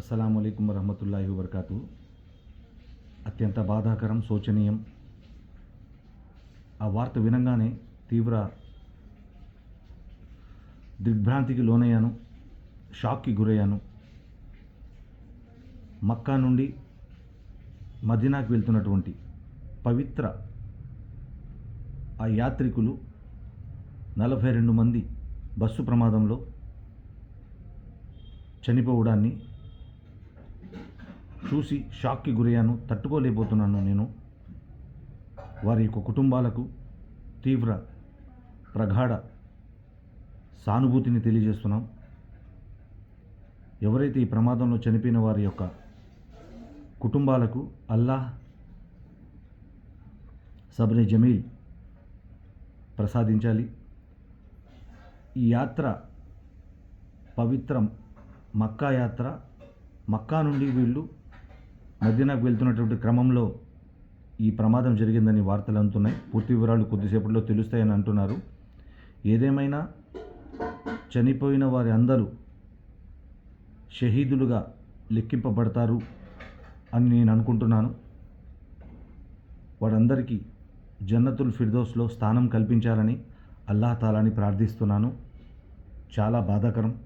అస్సలం అయికం వరహమతుల్లాహి వబర్కాతు. అత్యంత బాధాకరం శోచనీయం. ఆ వార్త వినంగానే తీవ్ర దిగ్భ్రాంతికి లోనయ్యాను షాక్కి గురయ్యాను. మక్కా నుండి మదీనాకు వెళ్తున్నటువంటి పవిత్ర ఆ యాత్రికులు నలభై రెండు మంది బస్సు ప్రమాదంలో చనిపోవడాన్ని చూసి షాక్కి గురయ్యాను తట్టుకోలేకపోతున్నాను నేను. వారి యొక్క కుటుంబాలకు తీవ్ర ప్రగాఢ సానుభూతిని తెలియజేస్తున్నాం. ఎవరైతే ఈ ప్రమాదంలో చనిపోయిన వారి యొక్క కుటుంబాలకు అల్లాహ్ సబ్రే జమీల్ ప్రసాదించాలి. ఈ యాత్ర పవిత్రం మక్కా యాత్ర. మక్కా నుండి వీళ్ళు మదీనాకు వెళ్తున్నటువంటి క్రమంలో ఈ ప్రమాదం జరిగిందని వార్తలు అందుతున్నాయి. పూర్తి వివరాలు కొద్దిసేపట్లో తెలుస్తాయని అంటున్నారు. ఏదేమైనా చనిపోయిన వారి అందరూ షహీదులుగా లెక్కింపబడతారు అని నేను అనుకుంటున్నాను. వారందరికీ జన్నతుల్ ఫిర్దోస్లో స్థానం కల్పించాలని అల్లాహ్ తాలాని ప్రార్థిస్తున్నాను. చాలా బాధాకరం.